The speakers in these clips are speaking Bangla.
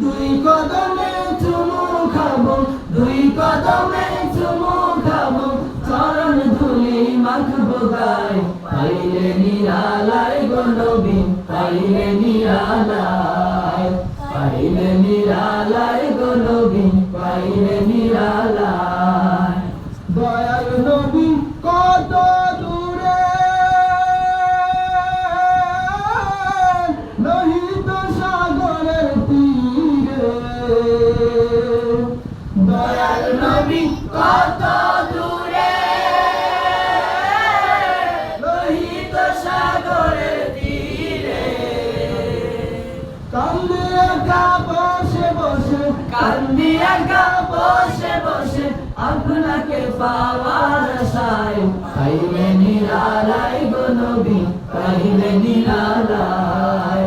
দুই কদমে চুমু খাব, দুই কদমে চুমু খাব, চরণ ধুলি মাখবো গায়। পাইলে নিরালায় পাইলে নিরালায় পাইলে নিরালায় গনবি পাইলে নিরালায়। দয়াল নবী, কত দূরে? লোহিত সাগরের তীরে। দয়াল নবী, কত কান্দে একা বসে বসে, কান্দি একা বসে বসে আপনাকে পাওয়ার আশায়। পাইলে নিরালায় গো নবী পাইলে নিরালায়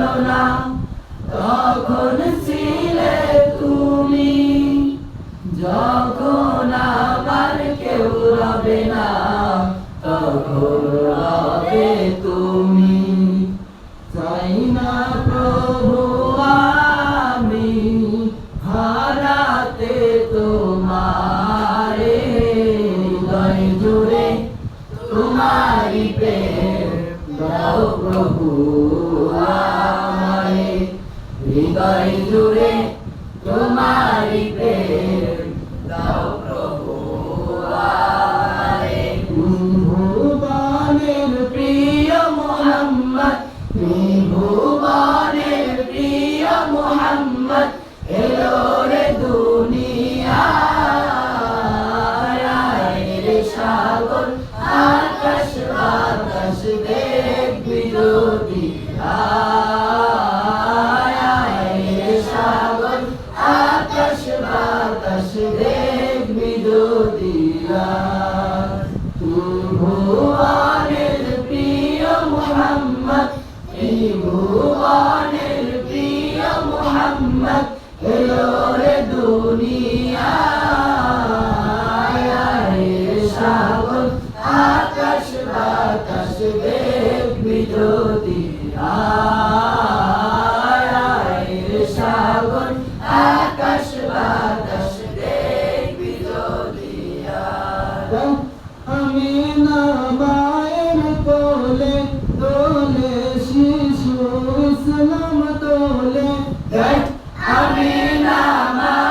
না, তখন ছিলে তুমি। যখন আমার কেউ রবে না, তখন রবে তুমি। চাই না প্রভু আমি, হারাতে তোমারে। হৃদয় জুড়ে তোমারি প্রেম, দাও প্রভু। হৃদয় জুড়ে তোমারি প্রেম দাও প্রভু আমারে। ভুবনের প্রিয় মোহাম্মদ ভুবনের প্রিয় মোহাম্মদ মোহাম্মদ এলো রে দুনিয়া সাগর আকাশ বাতাস দেখবি যদি সাগর আকাশ বাতাস দেখবি যদি আমি না মায়ের কোলে, দোলে Amina.